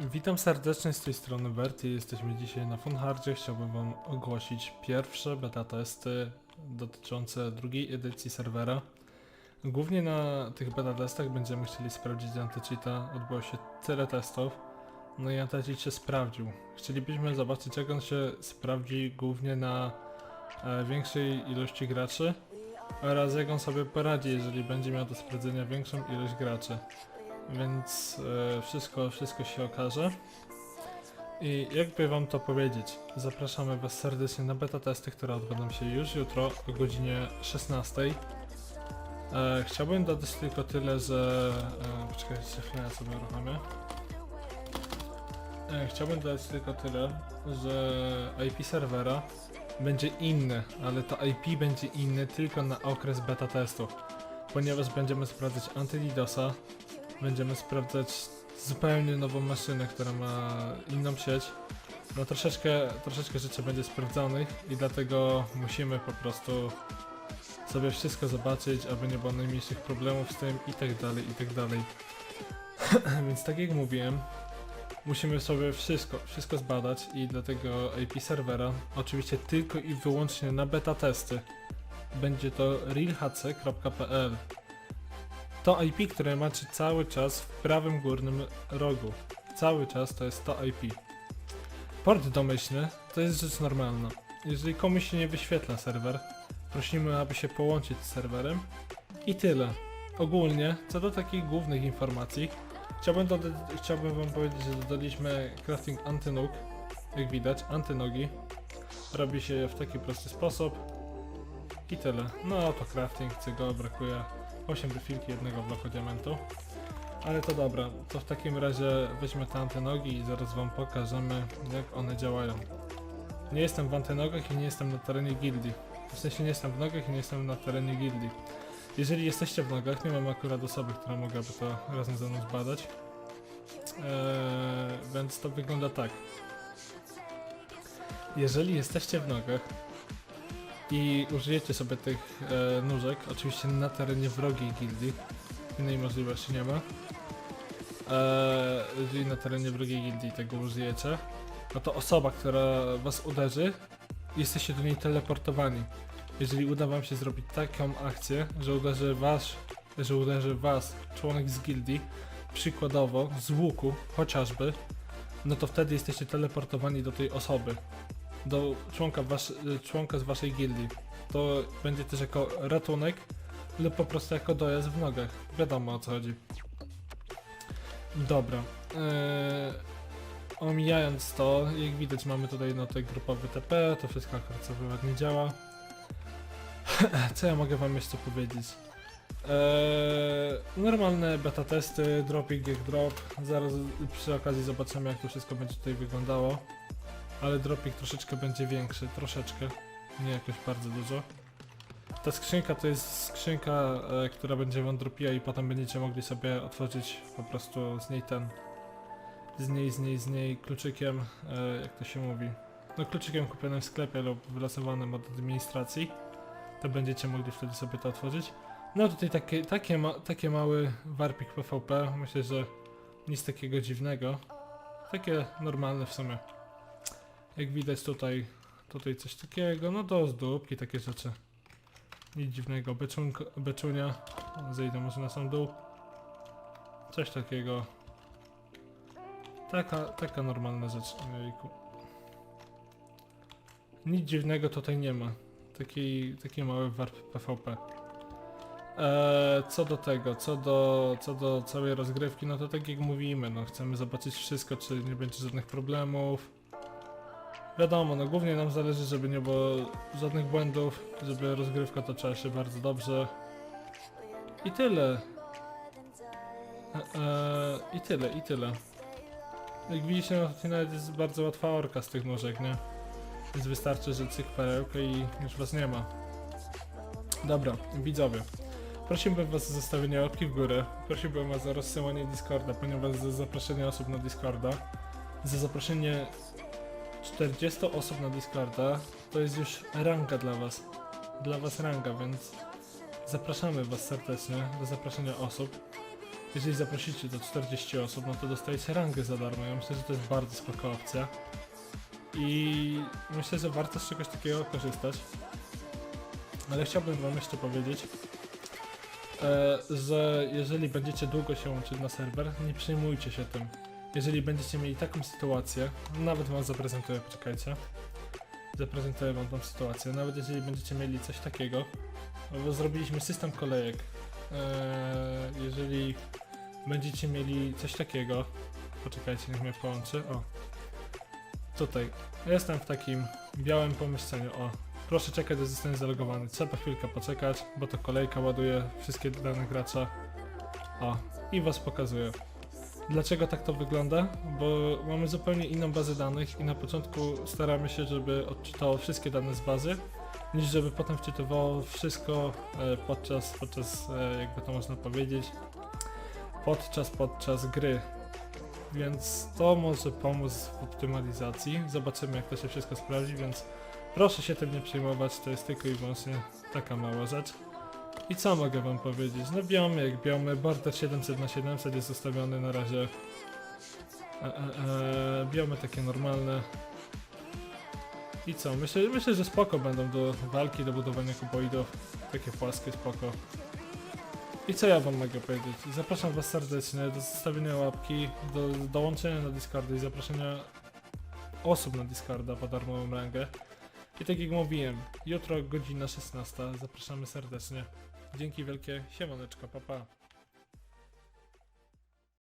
Witam serdecznie z tej strony Bertie. Jesteśmy dzisiaj na Funhardzie. Chciałbym Wam ogłosić pierwsze beta testy dotyczące drugiej edycji serwera. Głównie na tych beta testach będziemy chcieli sprawdzić anti-cheata. Odbyło się tyle testów. No i anti-cheat się sprawdził. Chcielibyśmy zobaczyć jak on się sprawdzi głównie na e, większej ilości graczy oraz jak on sobie poradzi, jeżeli będzie miał do sprawdzenia większą ilość graczy. Więc e, wszystko, wszystko się okaże. I jakby wam to powiedzieć, zapraszamy was serdecznie na beta testy, które odbędą się już jutro o godzinie 16. E, chciałbym dodać tylko tyle, że... E, poczekajcie, chwilę sobie uruchomię. E, chciałbym dodać tylko tyle, że IP serwera będzie inne, ale to IP będzie inne tylko na okres beta testów. Ponieważ będziemy sprawdzać anty-DDoSa, będziemy sprawdzać zupełnie nową maszynę, która ma inną sieć. No troszeczkę, troszeczkę rzeczy będzie sprawdzonych i dlatego musimy po prostu sobie wszystko zobaczyć, aby nie było najmniejszych problemów z tym i tak dalej, i tak dalej. Więc tak jak mówiłem, musimy sobie wszystko, wszystko zbadać i dlatego IP serwera, oczywiście tylko i wyłącznie na beta testy, będzie to realhc.pl to IP, które macie cały czas w prawym górnym rogu. Cały czas to jest to IP. Port domyślny to jest rzecz normalna. Jeżeli komuś się nie wyświetla serwer, prosimy, aby się połączyć z serwerem. I tyle. Ogólnie, co do takich głównych informacji, chciałbym, chciałbym wam powiedzieć, że dodaliśmy crafting antynóg. Jak widać, antynogi. Robi się w taki prosty sposób. I tyle. No to crafting, czego brakuje 8 refilki jednego bloku diamentu. Ale to dobra, to w takim razie weźmy te antynogi i zaraz wam pokażemy jak one działają. Nie jestem w antynogach i nie jestem na terenie gildii. W sensie nie jestem w nogach i nie jestem na terenie gildii. Jeżeli jesteście w nogach, nie mam akurat osoby, która mogłaby to razem ze mną zbadać. Eee, więc to wygląda tak. Jeżeli jesteście w nogach, i użyjecie sobie tych e, nóżek, oczywiście na terenie wrogiej gildii, innej możliwości nie ma. Jeżeli na terenie wrogiej gildii tego użyjecie, no to osoba, która was uderzy, jesteście do niej teleportowani. Jeżeli uda wam się zrobić taką akcję, że uderzy was, że uderzy was członek z gildii, przykładowo z łuku chociażby, no to wtedy jesteście teleportowani do tej osoby do członka, wasz, y, członka z waszej gildii. To będzie też jako ratunek lub po prostu jako dojazd w nogach. Wiadomo o co chodzi. Dobra. Eee, omijając to, jak widać mamy tutaj no tutaj grupowy TP, to wszystko akurat sobie ładnie działa. co ja mogę wam jeszcze powiedzieć? Eee, normalne beta testy, dropping drop. Zaraz przy okazji zobaczymy jak to wszystko będzie tutaj wyglądało ale dropik troszeczkę będzie większy, troszeczkę, nie jakoś bardzo dużo. Ta skrzynka to jest skrzynka, e, która będzie wam dropiła i potem będziecie mogli sobie otworzyć po prostu z niej ten, z niej, z niej, z niej kluczykiem, e, jak to się mówi, no kluczykiem kupionym w sklepie lub wylosowanym od administracji, to będziecie mogli wtedy sobie to otworzyć. No tutaj takie, takie, ma, takie mały warpik PvP, myślę, że nic takiego dziwnego, takie normalne w sumie. Jak widać tutaj, tutaj coś takiego, no to zdóbki, takie rzeczy. Nic dziwnego, beczunia, zejdę może na sam dół. Coś takiego. Taka, taka normalna rzecz, ojejku. Nic dziwnego tutaj nie ma. Taki, taki mały warp PvP. Eee, co do tego, co do, co do całej rozgrywki, no to tak jak mówimy, no chcemy zobaczyć wszystko, czy nie będzie żadnych problemów. Wiadomo, no głównie nam zależy, żeby nie było żadnych błędów, żeby rozgrywka toczyła się bardzo dobrze. I tyle. E, e, I tyle, i tyle. Jak widzicie, no to nawet jest bardzo łatwa orka z tych nóżek, nie? Więc wystarczy, że cyk perełkę i już was nie ma. Dobra, widzowie. Prosiłbym was o zostawienie łapki w górę. Prosiłbym was o rozsyłanie Discorda, ponieważ za zaproszenie osób na Discorda, za zaproszenie 40 osób na Discorda to jest już ranga dla was. Dla was ranga, więc zapraszamy was serdecznie do zaproszenia osób. jeżeli zaprosicie do 40 osób, no to dostajecie rangę za darmo. Ja myślę, że to jest bardzo spoko opcja. I myślę, że warto z czegoś takiego korzystać. Ale chciałbym wam jeszcze powiedzieć, e, że jeżeli będziecie długo się łączyć na serwer, nie przejmujcie się tym. Jeżeli będziecie mieli taką sytuację, nawet wam zaprezentuję, poczekajcie. Zaprezentuję wam tą sytuację. Nawet jeżeli będziecie mieli coś takiego, bo zrobiliśmy system kolejek. E, jeżeli będziecie mieli coś takiego, poczekajcie, niech mnie połączy. O, tutaj. Jestem w takim białym pomieszczeniu. O, proszę czekać, aż zostanie zalogowany. Trzeba chwilkę poczekać, bo to kolejka ładuje wszystkie dane gracza. O, i was pokazuje. Dlaczego tak to wygląda? Bo mamy zupełnie inną bazę danych i na początku staramy się, żeby odczytało wszystkie dane z bazy, niż żeby potem wczytywało wszystko e, podczas, podczas e, jakby to można powiedzieć, podczas, podczas gry. Więc to może pomóc w optymalizacji. Zobaczymy jak to się wszystko sprawdzi, więc proszę się tym nie przejmować, to jest tylko i wyłącznie taka mała rzecz. I co mogę wam powiedzieć? No biomy jak biomy, border 700 na 700 jest ustawiony na razie. E, e, e, biomy takie normalne. I co? Myślę, myślę, że spoko będą do walki, do budowania kuboidów. Takie płaskie, spoko. I co ja wam mogę powiedzieć? Zapraszam was serdecznie do zostawienia łapki, do dołączenia na Discorda i zaproszenia osób na Discorda po darmową rangę. I tak jak mówiłem, jutro godzina 16, zapraszamy serdecznie. Dzięki wielkie, siemaneczko, papa. Pa.